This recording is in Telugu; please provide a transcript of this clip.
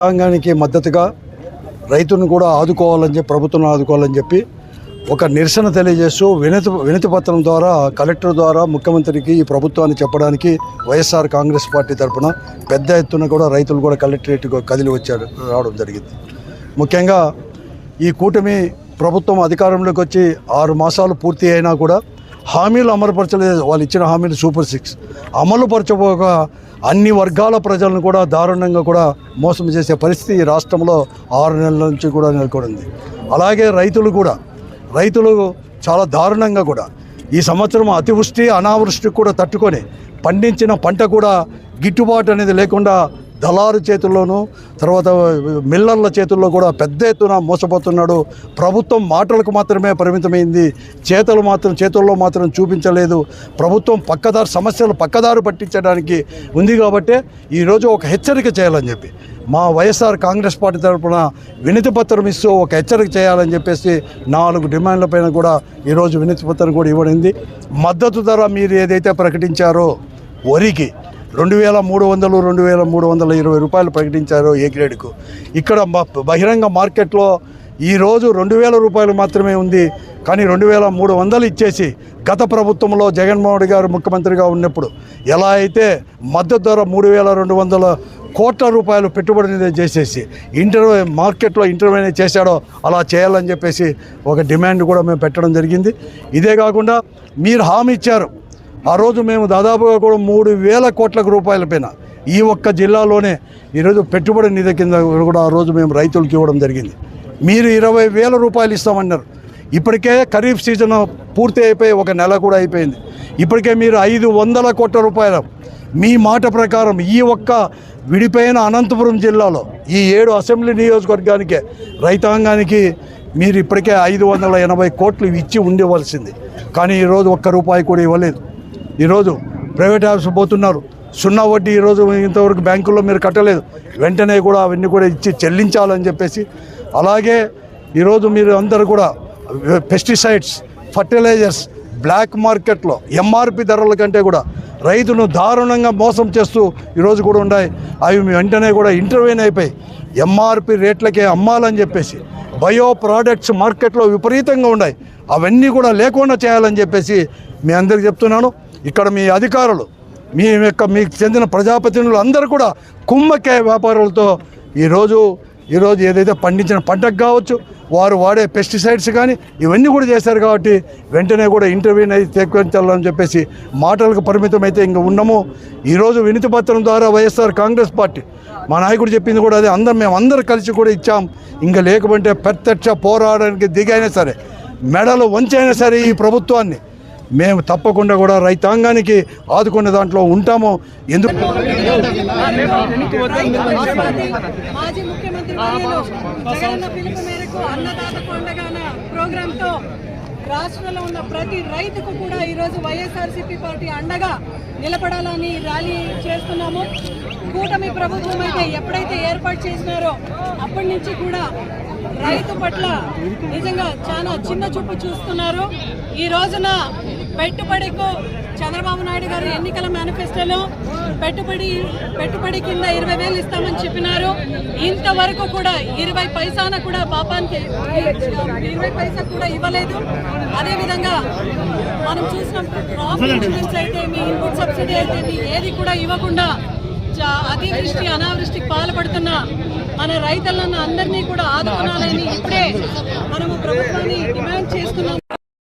రాజ్యాంగానికి మద్దతుగా రైతును కూడా ఆదుకోవాలని చెప్పి ప్రభుత్వం ఆదుకోవాలని చెప్పి ఒక నిరసన తెలియజేస్తూ వినతి వినతి పత్రం ద్వారా కలెక్టర్ ద్వారా ముఖ్యమంత్రికి ఈ ప్రభుత్వాన్ని చెప్పడానికి వైఎస్ఆర్ కాంగ్రెస్ పార్టీ తరఫున పెద్ద ఎత్తున కూడా రైతులు కూడా కలెక్టరేట్ కదిలి వచ్చారు రావడం జరిగింది. ముఖ్యంగా ఈ కూటమి ప్రభుత్వం అధికారంలోకి వచ్చి ఆరు మాసాలు పూర్తి అయినా కూడా హామీలు అమలుపరచలేదు. వాళ్ళు ఇచ్చిన హామీలు సూపర్ సిక్స్. అమలుపరచబోక అన్ని వర్గాల ప్రజలను కూడా దారుణంగా కూడా మోసం చేసే పరిస్థితి ఈ రాష్ట్రంలో ఆరు నెలల నుంచి కూడా నెలకొంది అలాగే రైతులు కూడా రైతులు చాలా దారుణంగా కూడా ఈ సంవత్సరం అతివృష్టి అనావృష్టి కూడా తట్టుకొని పండించిన పంట కూడా గిట్టుబాటు అనేది లేకుండా దళారు చేతుల్లోనూ తర్వాత మిల్లర్ల చేతుల్లో కూడా పెద్ద ఎత్తున మోసపోతున్నాడు. ప్రభుత్వం మాటలకు మాత్రమే పరిమితమైంది. చేతులు మాత్రం చేతుల్లో మాత్రం చూపించలేదు. ప్రభుత్వం పక్కదారు సమస్యలు పక్కదారు పట్టించడానికి ఉంది కాబట్టి ఈరోజు ఒక హెచ్చరిక చేయాలని చెప్పి మా వైఎస్ఆర్ కాంగ్రెస్ పార్టీ తరఫున వినతి పత్రం ఇస్తూ ఒక హెచ్చరిక చేయాలని చెప్పేసి నాలుగు డిమాండ్ల పైన కూడా ఈరోజు వినతి పత్రం కూడా ఇవ్వడింది మద్దతు ధర మీరు ఏదైతే ప్రకటించారో వరికి రెండు వేల మూడు వందలు రెండు వేల మూడు వందల ఇరవై రూపాయలు ప్రకటించారు ఏ గ్రేడ్కు. ఇక్కడ బహిరంగ మార్కెట్లో ఈరోజు రెండు వేల రూపాయలు మాత్రమే ఉంది. కానీ రెండు వేల మూడు వందలు ఇచ్చేసి గత ప్రభుత్వంలో జగన్మోహన్ గారు ముఖ్యమంత్రిగా ఉన్నప్పుడు ఎలా అయితే మద్దతు ధర మూడు వేల రెండు వందల కోట్ల రూపాయలు పెట్టుబడి చేసేసి ఇంటర్ మార్కెట్లో ఇంటర్వ్యూ చేశాడో అలా చేయాలని చెప్పేసి ఒక డిమాండ్ కూడా మేము పెట్టడం జరిగింది. ఇదే కాకుండా మీరు హామీ ఇచ్చారు. ఆ రోజు మేము దాదాపుగా కూడా మూడు వేల కోట్ల రూపాయల పైన ఈ ఒక్క జిల్లాలోనే ఈరోజు పెట్టుబడి నిధి కింద కూడా ఆ రోజు మేము రైతులకు ఇవ్వడం జరిగింది. మీరు ఇరవై వేల రూపాయలు ఇస్తామన్నారు. ఇప్పటికే ఖరీఫ్ సీజన్ పూర్తి అయిపోయి ఒక నెల కూడా అయిపోయింది. ఇప్పటికే మీరు ఐదు వందల కోట్ల రూపాయలు మీ మాట ప్రకారం ఈ ఒక్క విడిపోయిన అనంతపురం జిల్లాలో ఈ ఏడు అసెంబ్లీ నియోజకవర్గానికే రైతాంగానికి మీరు ఇప్పటికే ఐదు వందల ఎనభై కోట్లు ఇచ్చి ఉండవలసింది. కానీ ఈరోజు ఒక్క రూపాయి కూడా ఇవ్వలేదు. ఈరోజు ప్రైవేట్ ఆఫీస్ పోతున్నారు. సున్నా వడ్డీ ఈరోజు ఇంతవరకు బ్యాంకుల్లో మీరు కట్టలేదు. వెంటనే కూడా అవన్నీ కూడా ఇచ్చి చెల్లించాలని చెప్పేసి అలాగే ఈరోజు మీరు అందరూ కూడా పెస్టిసైడ్స్ ఫర్టిలైజర్స్ బ్లాక్ మార్కెట్లో ఎంఆర్పి ధరల కంటే కూడా రైతును దారుణంగా మోసం చేస్తూ ఈరోజు కూడా ఉన్నాయి. అవి వెంటనే కూడా ఇంటర్వ్యూన్ అయిపోయి ఎంఆర్పి రేట్లకే అమ్మాలని చెప్పేసి బయో ప్రోడక్ట్స్ మార్కెట్లో విపరీతంగా ఉన్నాయి. అవన్నీ కూడా లేకుండా చేయాలని చెప్పేసి మీ అందరికి చెప్తున్నాను. ఇక్కడ మీ అధికారులు మీ యొక్క మీకు చెందిన ప్రజాప్రతినిధులు అందరూ కూడా కుమ్మక్కాయ వ్యాపారులతో ఈరోజు ఈరోజు ఏదైతే పండించిన పంటకు కావచ్చు వారు వాడే పెస్టిసైడ్స్ కానీ ఇవన్నీ కూడా చేశారు కాబట్టి వెంటనే కూడా ఇంటర్వ్యూని అయితే సేకరించాలని చెప్పేసి మాటలకు పరిమితం అయితే ఇంకా ఉన్నాము. ఈరోజు వినతి పత్రం ద్వారా వైఎస్ఆర్ కాంగ్రెస్ పార్టీ మా నాయకుడు చెప్పింది కూడా అదే. అందరం మేము అందరు కలిసి కూడా ఇచ్చాం. ఇంకా లేకపోతే ప్రత్యక్ష పోరాడడానికి దిగైనా సరే మెడలు వంచైనా సరే ఈ ప్రభుత్వాన్ని మేము తప్పకుండా కూడా రైతాంగానికి ఆదుకునే దాంట్లో ఉంటాము. ఎందుకు మాజీ ముఖ్యమంత్రి మేరకు రాష్ట్రంలో ఉన్న ప్రతి రైతుకు కూడా ఈరోజు వైఎస్ఆర్సీపీ పార్టీ అండగా నిలబడాలని ర్యాలీ చేస్తున్నాము. కూటమి ప్రభుత్వం అయితే ఎప్పుడైతే ఏర్పాటు చేసినారో అప్పటి నుంచి కూడా రైతు పట్ల నిజంగా చాలా చిన్న చూపు చూస్తున్నారు. ఈ రోజున పెట్టుబడికు చంద్రబాబు నాయుడు గారు ఎన్నికల మేనిఫెస్టోలో పెట్టుబడి పెట్టుబడి కింద ఇరవై వేలు ఇస్తామని చెప్పినారు. ఇంతవరకు కూడా ఇరవై పైసాన కూడా పాపానికి ఇరవై పైసా కూడా ఇవ్వలేదు. అదేవిధంగా మనం చూసిన క్రాప్ ఇన్సూరెన్స్ అయితే మీ ఇన్పుట్ సబ్సిడీ అయితే మీ ఏది కూడా ఇవ్వకుండా అతివృష్టి అనావృష్టికి పాల్పడుతున్న మన రైతులను అందరినీ కూడా ఆదుకోవాలని ఇప్పుడే మనము ప్రభుత్వాన్ని డిమాండ్ చేస్తున్నాము